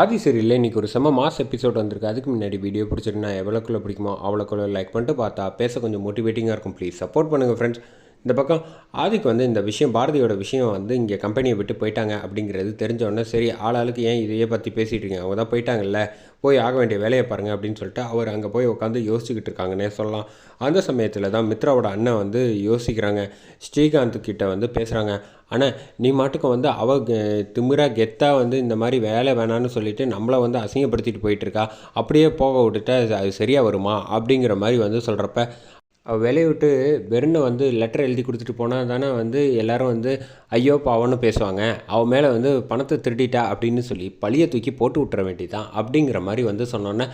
ஆதி சரியில் இன்றைக்கி ஒரு செம்ம மாஸ் எபிசோட் வந்திருக்கு. அதுக்கு முன்னாடி வீடியோ பிடிச்சிருந்தா எவ்வளோக்குள்ளே பிடிக்குமோ அவ்வளோக்குள்ள லைக் பண்ணிட்டு பார்த்தா பேச கொஞ்சம் மோட்டிவேட்டிங்காக இருக்கும். ப்ளீஸ் சப்போர்ட் பண்ணுங்கள் ஃப்ரெண்ட்ஸ் இந்த பக்கம் ஆதிக்கு வந்து இந்த விஷயம் பாரதியோட விஷயம் வந்து இங்கே கம்பெனியை விட்டு போயிட்டாங்க அப்படிங்கிறது தெரிஞ்சோடனே சரி ஆளாளுக்கு ஏன் இதையே பற்றி பேசிகிட்டு இருக்கீங்க? அவங்க தான் போயிட்டாங்கல்ல போய் ஆக வேண்டிய வேலையை பாருங்கள் அப்படின்னு சொல்லிட்டு அவர் அங்கே போய் உட்காந்து யோசிச்சுக்கிட்டு இருக்காங்கன்னே சொல்லலாம். அந்த சமயத்தில் தான் மித்ராவோட அண்ணன் வந்து யோசிக்கிறாங்க. ஸ்ரீகாந்த் கிட்ட வந்து பேசுகிறாங்க ஆனால் நீ மாட்டுக்கும் வந்து அவ கெ- திமிரா கெத்தாக வந்து இந்த மாதிரி வேலை வேணான்னு சொல்லிட்டு நம்மளை வந்து அசிங்கப்படுத்திட்டு போயிட்டு இருக்கா? அப்படியே போக விட்டுட்டா அது- சரியாக வருமா? அப்படிங்கிற மாதிரி வந்து சொல்கிறப்ப வேலையை விட்டு வெறுனை வந்து லெட்டர் எழுதி கொடுத்துட்டு போனால் தானே வந்து எல்லோரும் வந்து ஐயோ பாவன்னு பேசுவாங்க. அவன் மேலே வந்து பணத்தை திருடிட்டா அப்படின்னு சொல்லி பழியை தூக்கி போட்டு விட்டுற வேண்டியதான் அப்படிங்கிற மாதிரி வந்து சொன்னோன்னே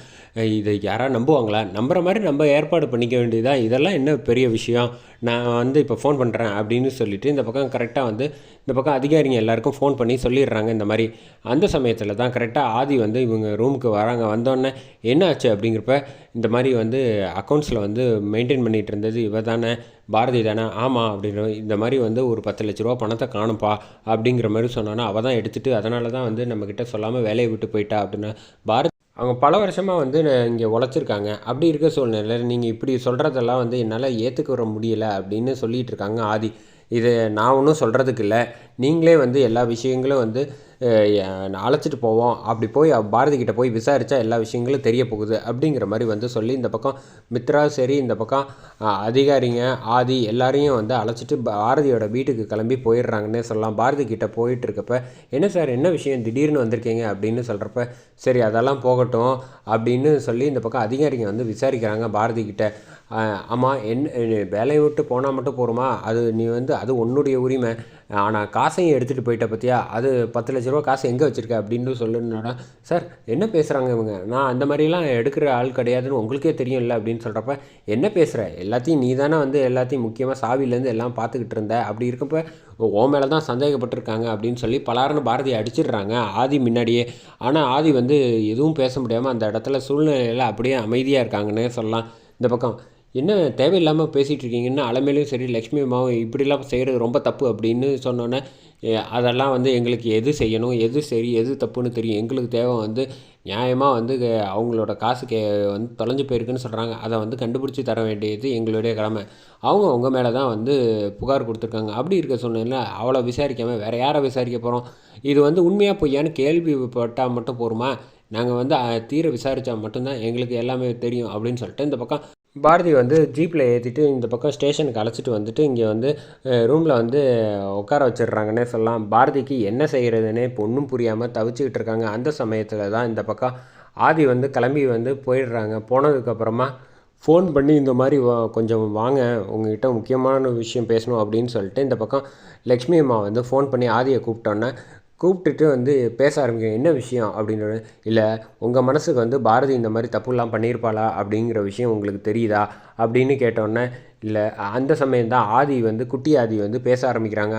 இதை யாராவது நம்புவாங்களா? நம்புற மாதிரி நம்ம ஏற்பாடு பண்ணிக்க வேண்டியதான் இதெல்லாம் என்ன பெரிய விஷயம்? நான் வந்து இப்போ ஃபோன் பண்ணுறேன் அப்படின்னு சொல்லிட்டு இந்த பக்கம் கரெக்டாக வந்து இந்த பக்கம் அதிகாரிங்க எல்லாருக்கும் ஃபோன் பண்ணி சொல்லிடுறாங்க இந்த மாதிரி. அந்த சமயத்தில் தான் கரெக்டாக ஆதி வந்து இவங்க ரூமுக்கு வராங்க. வந்தோடனே என்ன ஆச்சு? அப்படிங்கிறப்ப இந்த மாதிரி வந்து அக்கௌண்ட்ஸில் வந்து மெயின்டைன் பண்ணிகிட்டு இருந்தது இவ தானே பாரதி தானே? ஆமாம் அப்படின்னு இந்த மாதிரி வந்து ஒரு பத்து லட்ச ரூபா பணத்தை காணும்ப்பா அப்படிங்கிற மாதிரி சொன்னோன்னா அவள் தான் எடுத்துகிட்டு அதனால தான் வந்து நம்மக்கிட்ட சொல்லாமல் வேலையை விட்டு போயிட்டா அப்படின்னு. பாரதி அவங்க பல வருஷமாக வந்து இங்கே உழைச்சிருக்காங்க. அப்படி இருக்க சூழ்நிலையில் நீங்கள் இப்படி சொல்கிறதெல்லாம் வந்து என்னால் ஏற்றுக்க வர முடியலை அப்படின்னு சொல்லிகிட்ருக்காங்க ஆதி. இது நான் ஒன்றும் சொல்கிறதுக்கு இல்லை. நீங்களே வந்து எல்லா விஷயங்களும் வந்து அழைச்சிட்டு போவோம். அப்படி போய் பாரதி கிட்ட போய் விசாரித்தா எல்லா விஷயங்களும் தெரிய போகுது அப்படிங்கிற மாதிரி வந்து சொல்லி இந்த பக்கம் மித்ரா சரி இந்த பக்கம் அதிகாரிங்க ஆதி எல்லாரையும் வந்து அழைச்சிட்டு பாரதியோட வீட்டுக்கு கிளம்பி போயிடுறாங்கன்னே சொல்லலாம். பாரதி கிட்டே போயிட்டு இருக்கப்ப என்ன சார் என்ன விஷயம்? திடீர்னு வந்திருக்கீங்க? அப்படின்னு சொல்கிறப்ப சரி அதெல்லாம் போகட்டும். அப்படின்னு சொல்லி இந்த பக்கம் அதிகாரிங்க வந்து விசாரிக்கிறாங்க பாரதி கிட்ட. ஆமாம் என்ன வேலையை விட்டு போனால் மட்டும் போகிறோமா அது நீ வந்து அது உன்னுடைய உரிமை. ஆனால் காசையும் எடுத்துகிட்டு போயிட்ட பற்றியா அது பத்து லட்ச ரூபா காசு எங்கே வச்சுருக்க அப்படின்னு சொல்லணுன்னா சார் என்ன பேசுகிறாங்க இவங்க? நான் அந்த மாதிரிலாம் எடுக்கிற ஆள் கிடையாதுன்னு உங்களுக்கே தெரியும் இல்லை அப்படின்னு சொல்கிறப்ப என்ன பேசுகிற எல்லாத்தையும் நீ தானே வந்து எல்லாத்தையும் முக்கியமாக சாவிலேருந்து எல்லாம் பார்த்துக்கிட்டு இருந்த? அப்படி இருக்கப்போ ஓ மேலே தான் சந்தேகப்பட்டிருக்காங்க அப்படின்னு சொல்லி பலாருன்னு பாரதி அடிச்சிடுறாங்க ஆதி முன்னாடியே. ஆனால் ஆதி வந்து எதுவும் பேச முடியாமல் அந்த இடத்துல சூழ்நிலையில் அப்படியே அமைதியாக இருக்காங்கன்னே சொல்லலாம். இந்த பக்கம் என்ன தேவையில்லாமல் பேசிகிட்டு இருக்கீங்கன்னு அலமேலையும் சரி லக்ஷ்மி அம்மாவும் இப்படிலாம் செய்கிறது ரொம்ப தப்பு அப்படின்னு சொன்னோன்னே அதெல்லாம் வந்து எங்களுக்கு எது செய்யணும் எது சரி எது தப்புன்னு தெரியும். எங்களுக்கு தேவை வந்து நியாயமாக வந்து அவங்களோட காசு கே வந்து தொலைஞ்சு போயிருக்குன்னு சொல்கிறாங்க அதை வந்து கண்டுபிடிச்சி தர வேண்டியது எங்களுடைய கடமை. அவங்க உங்கள் மேலே தான் வந்து புகார் கொடுத்துருக்காங்க. அப்படி இருக்க சூழ்நிலையில் அவளை விசாரிக்காமல் வேறு யாரை விசாரிக்க போகிறோம் இது வந்து உண்மையாக பொய்யான்னு கேள்விப்பட்டால் மட்டும் போருமா? நாங்கள் வந்து தீர விசாரித்தா மட்டும்தான் எங்களுக்கு எல்லாமே தெரியும் அப்படின்னு சொல்லிட்டு இந்த பக்கம் பாரதி வந்து ஜீப்பில் ஏற்றிட்டு இந்த பக்கம் ஸ்டேஷனுக்கு அழைச்சிட்டு வந்துட்டு இங்கே வந்து ரூமில் வந்து உட்கார வச்சிடுறாங்கன்னே சொல்லலாம். பாரதிக்கு என்ன செய்கிறதுனே இப்போ ஒன்றும் புரியாமல் தவிச்சுக்கிட்டு இருக்காங்க. அந்த சமயத்தில் தான் இந்த பக்கம் ஆதி வந்து கிளம்பி வந்து போயிடுறாங்க. போனதுக்கப்புறமா ஃபோன் பண்ணி இந்த மாதிரி வா- கொஞ்சம் வாங்க உங்ககிட்ட முக்கியமான விஷயம் பேசணும் அப்படின்னு சொல்லிட்டு இந்த பக்கம் லக்ஷ்மி அம்மா வந்து ஃபோன் பண்ணி ஆதியை கூப்பிட்டோன்னே கூப்பிட்டுட்டு வந்து பேச ஆரம்பிக்க என்ன விஷயம்? அப்படின்னு இல்லை உங்கள் மனசுக்கு வந்து பாரதி இந்த மாதிரி தப்புலாம் பண்ணியிருப்பாளா? அப்படிங்கிற விஷயம் உங்களுக்கு தெரியுதா? அப்படின்னு கேட்டோன்னே இல்லை அந்த சமயம் தான் ஆதி வந்து குட்டி ஆதி வந்து பேச ஆரம்பிக்கிறாங்க.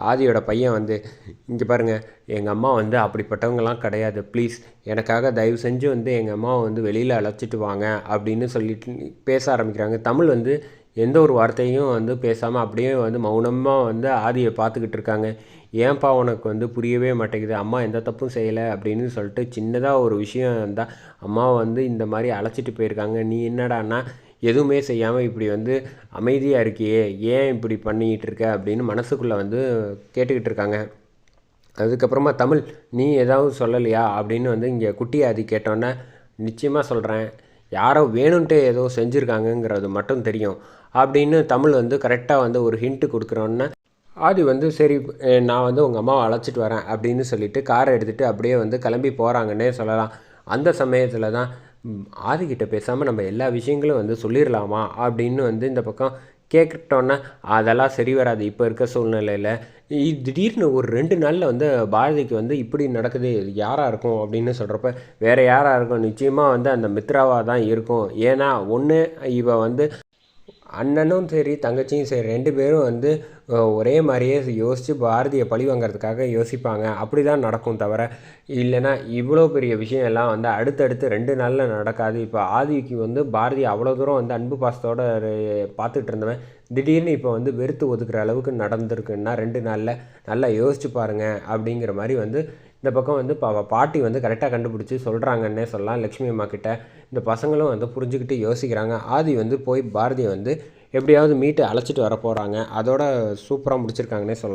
ஆதியோட பையன் வந்து இங்கே பாருங்கள் எங்கள் அம்மா வந்து அப்படிப்பட்டவங்கலாம் கிடையாது. ப்ளீஸ் எனக்காக தயவு செஞ்சு வந்து எங்கள் அம்மாவை வந்து வெளியில் அழைச்சிட்டு வாங்க. அப்படின்னு சொல்லிட்டு பேச ஆரம்பிக்கிறாங்க. தமிழ் வந்து எந்த ஒரு வார்த்தையும் வந்து பேசாமல் அப்படியே வந்து மௌனமாக வந்து ஆதியை பார்த்துக்கிட்டு இருக்காங்க. ஏன்பா உனக்கு வந்து புரியவே மாட்டேங்குது? அம்மா எந்த தப்பும் செய்யலை அப்படின்னு சொல்லிட்டு சின்னதாக ஒரு விஷயம் இருந்தால் அம்மா வந்து இந்த மாதிரி அழைச்சிட்டு போயிருக்காங்க. நீ என்னடான்னா எதுவுமே செய்யாமல் இப்படி வந்து அமைதியாக இருக்கியே. ஏன் இப்படி பண்ணிக்கிட்டு இருக்க அப்படின்னு மனசுக்குள்ளே வந்து கேட்டுக்கிட்டு இருக்காங்க. அதுக்கப்புறமா தமிழ் நீ ஏதாவது சொல்லலையா? அப்படின்னு வந்து இங்கே குட்டி ஆதி கேட்டோன்னே நிச்சயமாக சொல்கிறேன் யாரோ வேணும்ன்ட்டு ஏதோ செஞ்சுருக்காங்கங்கிறது மட்டும் தெரியும். அப்படின்னு தமிழ் வந்து கரெக்டாக வந்து ஒரு ஹிண்ட்டு கொடுக்குறோன்னே ஆதி வந்து சரி நான் வந்து உங்கள் அம்மாவை அழைச்சிட்டு வரேன் அப்படின்னு சொல்லிட்டு காரை எடுத்துகிட்டு அப்படியே வந்து கிளம்பி போகிறாங்கன்னே சொல்லலாம். அந்த சமயத்தில் தான் ஆதிக்கிட்ட பேசாமல் நம்ம எல்லா விஷயங்களும் வந்து சொல்லிடலாமா அப்படின்னு வந்து இந்த பக்கம் கேட்கிட்டோன்னே அதெல்லாம் சரி வராது. இப்போ இருக்க சூழ்நிலையில் திடீர்னு ஒரு ரெண்டு நாளில் வந்து பாரதிக்கு வந்து இப்படி நடக்குது யாராக இருக்கும் அப்படின்னு சொல்கிறப்ப வேறு யாராக இருக்கும்? நிச்சயமாக வந்து அந்த மித்ராவாக தான் இருக்கும். ஏன்னா ஒன்று இவள் வந்து அண்ணனும் சரி தங்கச்சியும் சரி ரெண்டு பேரும் வந்து ஒரே மாதிரியே யோசித்து பாரதியை பழி வாங்கிறதுக்காக யோசிப்பாங்க. அப்படி தான் நடக்கும் தவிர இல்லைன்னா இவ்வளோ பெரிய விஷயம் எல்லாம் வந்து அடுத்தடுத்து ரெண்டு நாளில் நடக்காது. இப்போ ஆதிக்கு வந்து பாரதி அவ்வளோ தூரம் வந்து அன்பு பாசத்தோட பார்த்துட்டு இருந்தவன். திடீர்னு இப்போ வந்து வெறுத்து ஒதுக்குற அளவுக்கு நடந்திருக்குன்னா ரெண்டு நாளில் நல்லா யோசிச்சு பாருங்கள் அப்படிங்கிற மாதிரி வந்து இந்த பக்கம் வந்து பா பாட்டி வந்து கரெக்டாக கண்டுபிடிச்சி சொல்கிறாங்கன்னே சொல்லலாம். லக்ஷ்மி அம்மா கிட்ட இந்த பசங்களும் வந்து புரிஞ்சுக்கிட்டு யோசிக்கிறாங்க. ஆதி வந்து போய் பாரதியை வந்து எப்படியாவது மீட்டு அழைச்சிட்டு வர போகிறாங்க அதோட சூப்பராக முடிச்சிருக்காங்கன்னே சொல்லலாம்.